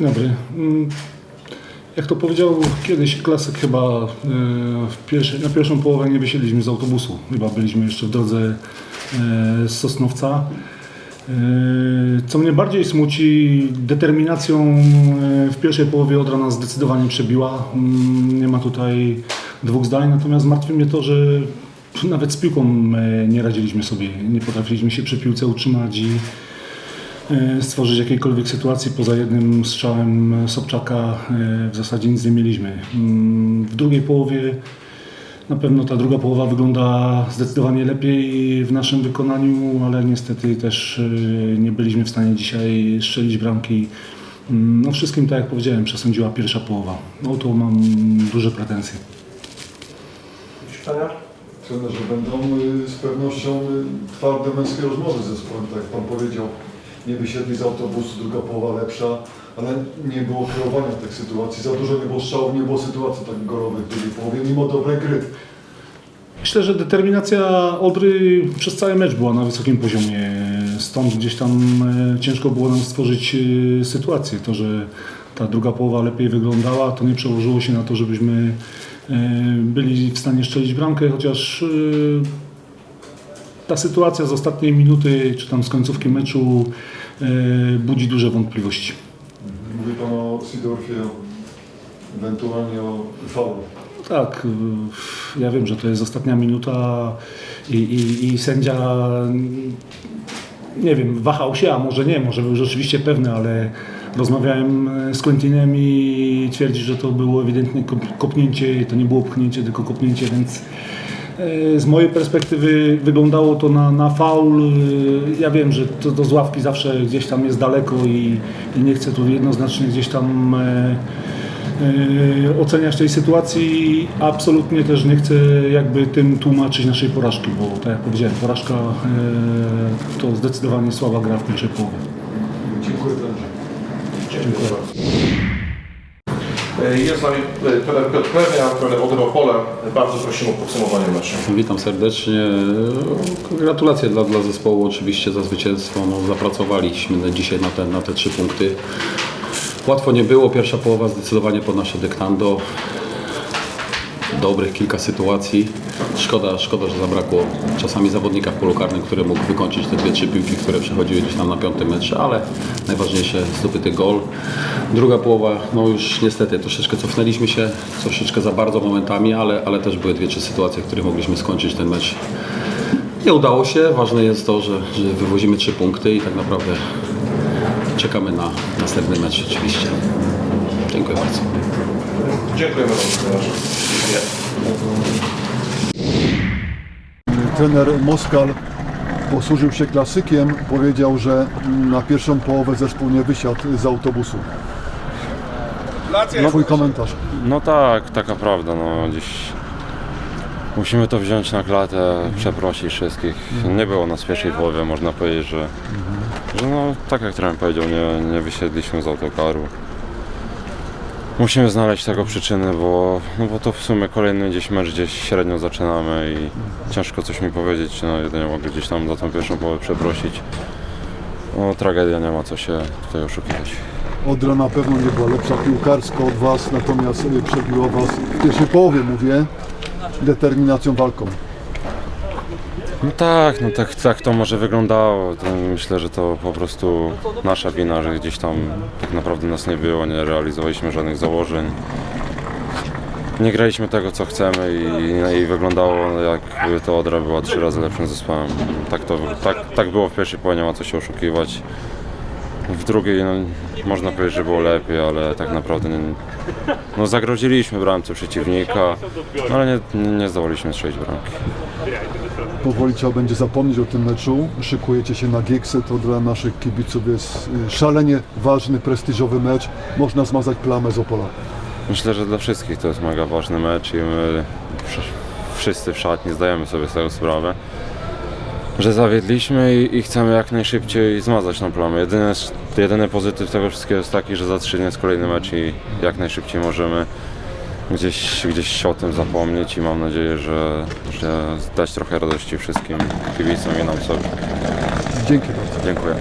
Dzień dobry. Mm, Jak to powiedział kiedyś klasyk chyba e, w pierwszej, na pierwszą połowę nie wysiedliśmy z autobusu. Chyba byliśmy jeszcze w drodze e, z Sosnowca. E, Co mnie bardziej smuci, determinacją w pierwszej połowie Odra nas zdecydowanie przebiła. Mm, Nie ma tutaj dwóch zdań, natomiast martwi mnie to, że nawet z piłką nie radziliśmy sobie. Nie potrafiliśmy się przy piłce utrzymać i stworzyć jakiejkolwiek sytuacji poza jednym strzałem Sobczaka e, w zasadzie nic nie mieliśmy. Mm, W drugiej połowie na pewno ta druga połowa wygląda zdecydowanie lepiej w naszym wykonaniu, ale niestety też e, nie byliśmy w stanie dzisiaj strzelić bramki. Mm, No wszystkim, tak jak powiedziałem, przesądziła pierwsza połowa. No to mam duże pretensje. Pytania? Trenerze, będą y, z pewnością y, twarde męskie rozmowy z zespołem, tak jak Pan powiedział. Nie wysiedli z autobusu, druga połowa lepsza, ale nie było kreowania tych sytuacji. Za dużo nie było strzałów, nie było sytuacji tak golowych w drugiej połowie, mimo dobrej gry. Myślę, że determinacja Odry przez cały mecz była na wysokim poziomie. Stąd gdzieś tam e, ciężko było nam stworzyć e, sytuację. To, że ta druga połowa lepiej wyglądała, to nie przełożyło się na to, żebyśmy e, byli w stanie strzelić bramkę, chociaż ta sytuacja z ostatniej minuty, czy tam z końcówki meczu e, budzi duże wątpliwości. Mówi Pan o Sidorfie, ewentualnie o faulu. Tak, y, ja wiem, że to jest ostatnia minuta i, i, i sędzia, nie wiem, wahał się, a może nie, może był rzeczywiście pewny, ale rozmawiałem e, z Quentinem i twierdzi, że to było ewidentnie kop- kopnięcie, to nie było pchnięcie, tylko kopnięcie, więc e, z mojej perspektywy wyglądało to na, na faul. Y, Ja wiem, że to, to z ławki zawsze gdzieś tam jest daleko i, i nie chcę tu jednoznacznie gdzieś tam e, e, oceniać tej sytuacji. Absolutnie też nie chcę jakby tym tłumaczyć naszej porażki, bo tak jak powiedziałem, porażka e, to zdecydowanie słaba gra w pierwszej połowie. Dziękuję trenerze. Dziękuję bardzo. E, Jest z nami trener Piotr Plewnia, trener Odry Opole. Bardzo prosimy o podsumowanie meczu. Witam serdecznie. Gratulacje dla, dla zespołu oczywiście za zwycięstwo. No, zapracowaliśmy dzisiaj na te, na te trzy punkty. Łatwo nie było. Pierwsza połowa zdecydowanie pod nasze dyktando. Dobrych kilka sytuacji. Szkoda, szkoda, że zabrakło czasami zawodnika w polu karnym, który mógł wykończyć te dwie, trzy piłki, które przechodziły gdzieś tam na piątym metrze, ale najważniejsze zdobyty gol. Druga połowa, no już niestety troszeczkę cofnęliśmy się, troszeczkę za bardzo momentami, ale, ale też były dwie, trzy sytuacje, w których mogliśmy skończyć ten mecz. Nie udało się. Ważne jest to, że, że wywozimy trzy punkty i tak naprawdę czekamy na następny mecz oczywiście. Dziękuję bardzo. Dziękujemy bardzo. Trener Moskal posłużył się klasykiem, powiedział, że na pierwszą połowę zespół nie wysiadł z autobusu. Twój komentarz. No tak, taka prawda. No, dziś musimy to wziąć na klatę, przeprosić wszystkich. Nie było nas w pierwszej połowie, można powiedzieć, że, że no, tak jak trener powiedział, nie, nie wysiedliśmy z autokaru. Musimy znaleźć tego przyczyny, bo, no bo to w sumie kolejny gdzieś mecz gdzieś średnio zaczynamy i ciężko coś mi powiedzieć. No, jedynie mogę gdzieś tam za tą pierwszą połowę przeprosić. No, tragedia, nie ma co się tutaj oszukiwać. Odra na pewno nie była lepsza piłkarsko od Was, natomiast y, przebiła Was w pierwszej połowie, mówię, determinacją walką. No tak, no tak, tak to może wyglądało. Myślę, że to po prostu nasza wina, że gdzieś tam tak naprawdę nas nie było, nie realizowaliśmy żadnych założeń. Nie graliśmy tego, co chcemy i, i wyglądało jakby to Odra była trzy razy lepszym zespołem. Tak, to, tak, tak było w pierwszej połowie, nie ma co się oszukiwać. W drugiej no, można powiedzieć, że było lepiej, ale tak naprawdę no, zagroziliśmy bramce przeciwnika, no, ale nie, nie zdołaliśmy strzelić bramki. Powoli trzeba będzie zapomnieć o tym meczu. Szykujecie się na Gieksy, to dla naszych kibiców jest y, szalenie ważny, prestiżowy mecz. Można zmazać plamę z Opola. Myślę, że dla wszystkich to jest mega ważny mecz i my wsz- wszyscy w szatni zdajemy sobie z tego sprawę, że zawiedliśmy i, i chcemy jak najszybciej zmazać tą plamę. Jedyny, jedyny pozytyw tego wszystkiego jest taki, że za trzy dni jest kolejny mecz i jak najszybciej możemy gdzieś, gdzieś o tym zapomnieć i mam nadzieję, że, że dać trochę radości wszystkim kibicom i nam sobie. Dzięki bardzo. Dziękuję.